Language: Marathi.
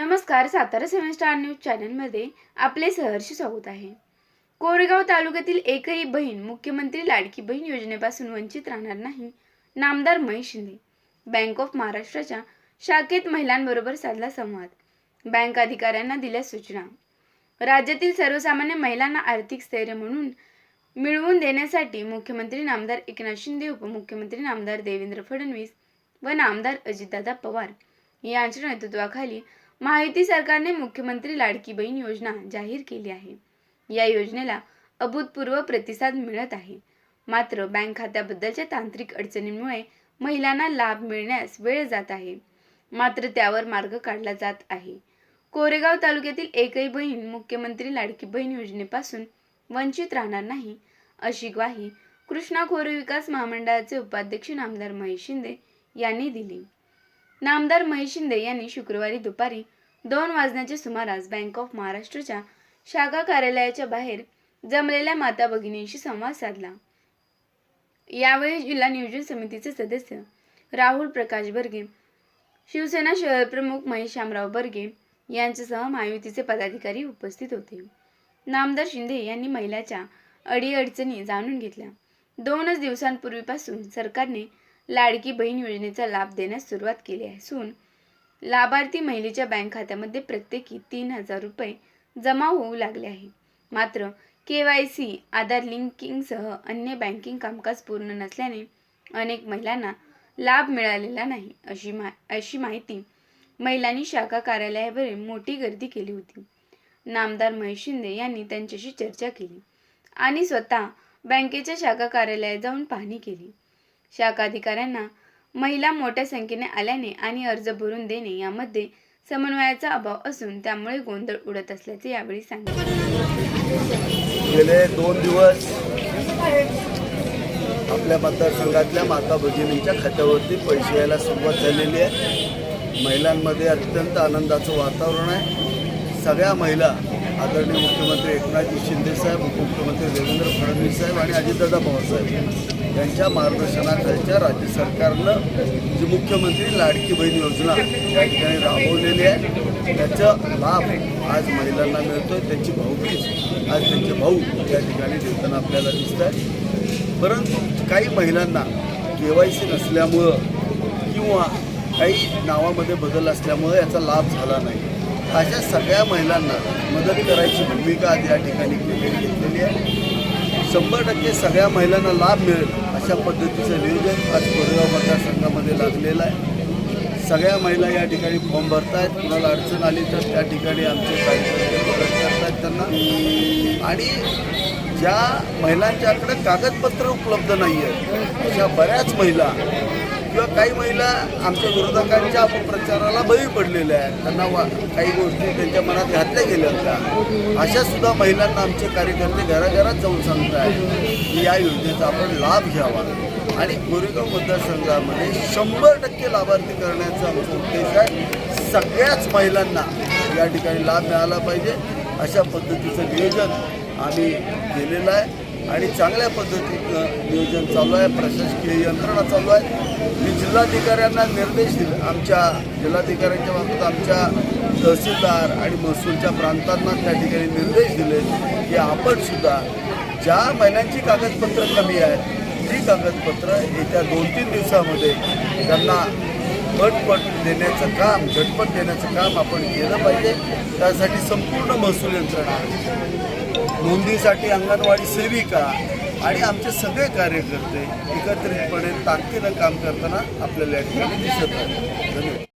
नमस्कार सातारा सेवन स्टार न्यूज चॅनलमध्ये आपले सहर्ष स्वागत आहे. कोरेगाव तालुक्यातील एकही बहीण मुख्यमंत्री लाडकी बहीण योजनेपासून वंचित राहणार नाही नामदार महेश शिंदे. बँक ऑफ महाराष्ट्राच्या शाखेत महिलांबरोबर साधला संवाद. बँक अधिकाऱ्यांना दिल्या सूचना. राज्यातील सर्वसामान्य महिलांना आर्थिक स्थैर्य म्हणून मिळवून देण्यासाठी मुख्यमंत्री नामदार एकनाथ शिंदे उपमुख्यमंत्री नामदार देवेंद्र फडणवीस व नामदार अजितदादा पवार यांच्या नेतृत्वाखाली महायुती सरकारने मुख्यमंत्री लाडकी बहीण योजना जाहीर केली आहे. या योजनेला अभूतपूर्व प्रतिसाद मिळत आहे. मात्र बँक खात्याबद्दलच्या तांत्रिक अडचणींमुळे महिलांना लाभ मिळण्यास वेळ जात आहे. मात्र त्यावर मार्ग काढला जात आहे. कोरेगाव तालुक्यातील एकही बहीण मुख्यमंत्री लाडकी बहीण योजनेपासून वंचित राहणार नाही अशी ग्वाही कृष्णा खोरे विकास महामंडळाचे उपाध्यक्ष नामदार महेश शिंदे यांनी दिली. नामदार महेश शिंदे यांनी शुक्रवारी दुपारी दोन वाजण्याच्या सुमारास बँक ऑफ महाराष्ट्रच्या शाखा कार्यालयाच्या बाहेर जमलेल्या माता भगिनींशी संवाद साधला. यावेळी जिल्हा नियोजन समितीचे सदस्य राहुल प्रकाश बर्गे शिवसेना शहर प्रमुख महेश शामराव बर्गे यांच्यासह महायुतीचे पदाधिकारी उपस्थित होते. नामदार शिंदे यांनी महिलाच्या अडीअडचणी जाणून घेतल्या. दोनच दिवसांपूर्वीपासून सरकारने लाडकी बहीण योजनेचा लाभ देण्यास सुरुवात केली असून लाभार्थी महिलेच्या बँक खात्यामध्ये प्रत्येकी तीन हजार रुपये जमा होऊ लागले आहे. मात्र के वाय सी आधार लिंकिंगसह अन्य बँकिंग कामकाज पूर्ण नसल्याने अनेक महिलांना लाभ मिळालेला नाही अशी मा अशी माहिती महिलांनी शाखा कार्यालयावरील मोठी गर्दी केली होती. नामदार महेश शिंदे यांनी त्यांच्याशी चर्चा केली आणि स्वतः बँकेच्या शाखा कार्यालयात जाऊन पाहणी केली. शाखा अधिकाऱ्यांना महिला मोठ्या संख्येने आल्याने आणि अर्ज भरून देणे यामध्ये समन्वयाचा अभाव असून त्यामुळे गोंधळ उडत असल्याचे यावेळी सांगितले. गेले दोन दिवस आपल्या मतदारसंघातल्या माता भगिनींच्या खात्यावरती पैसे यायला सुरुवात झालेली आहे. महिलांमध्ये अत्यंत आनंदाचं वातावरण आहे. सगळ्या महिला आदरणीय मुख्यमंत्री एकनाथजी शिंदे साहेब उपमुख्यमंत्री देवेंद्र फडणवीस साहेब आणि अजितदादा पवारसाहेब यांच्या मार्गदर्शनाखालच्या राज्य सरकारनं जी मुख्यमंत्री लाडकी बहीण योजना या ठिकाणी राबवलेली आहे त्याचा लाभ आज महिलांना मिळतोय. त्यांची भाऊबीज आज त्यांचे भाऊ या ठिकाणी देताना आपल्याला दिसत आहे. परंतु काही महिलांना के वाय सी नसल्यामुळं किंवा काही नावामध्ये बदल असल्यामुळं याचा लाभ झाला नाही. अशा सगळ्या महिलांना मदत करायची भूमिका आज या ठिकाणी घेतलेली आहे. शंभर टक्के सगळ्या महिलांना लाभ मिळेल अशा पद्धतीचं नियोजन आज कोरेगाव मतदारसंघामध्ये लागलेलं आहे. सगळ्या महिला या ठिकाणी फॉर्म भरतायत कुणाला अडचण आली तर त्या ठिकाणी आमचे कार्यकर्ते मदत करतायत त्यांना. आणि ज्या महिलांच्याकडे कागदपत्र उपलब्ध नाही आहेत अशा बऱ्याच महिला किंवा काही महिला आमच्या विरोधकांच्या अपप्रचाराला बळी पडलेल्या आहेत. त्यांना वा काही गोष्टी त्यांच्या मनात घातल्या गेल्या होत्या. अशा सुद्धा महिलांना आमचे कार्यकर्ते घराघरात जाऊन सांगतात की या योजनेचा आपण लाभ घ्यावा. आणि कोरेगाव मतदारसंघामध्ये शंभर टक्के लाभार्थी करण्याचा आमचा उद्देश आहे. सगळ्याच महिलांना या ठिकाणी लाभ मिळाला पाहिजे. अशा पद्धतीचं नियोजन आम्ही केलेलं आहे. आणि चांगल्या पद्धतीनं नियोजन चालू आहे प्रशासकीय यंत्रणा चालू आहे. मी जिल्हाधिकाऱ्यांना निर्देश दिले. आमच्या जिल्हाधिकाऱ्यांच्या बाबतीत आमच्या तहसीलदार आणि महसूलच्या प्रांतांना त्या ठिकाणी निर्देश दिले की आपणसुद्धा ज्या महिन्यांची कागदपत्रं कमी आहेत ती कागदपत्रं येत्या दोन तीन दिवसामध्ये त्यांना पटपट देण्याचं काम झटपट देण्याचं काम आपण केलं पाहिजे. त्यासाठी संपूर्ण महसूल यंत्रणा नोंदीसाठी अंगणवाडी सेविका आणि आमचे सगळे कार्यकर्ते एकत्रितपणे ताकदीनं काम करताना आपल्याला या ठिकाणी दिसत आहे धन्यवाद.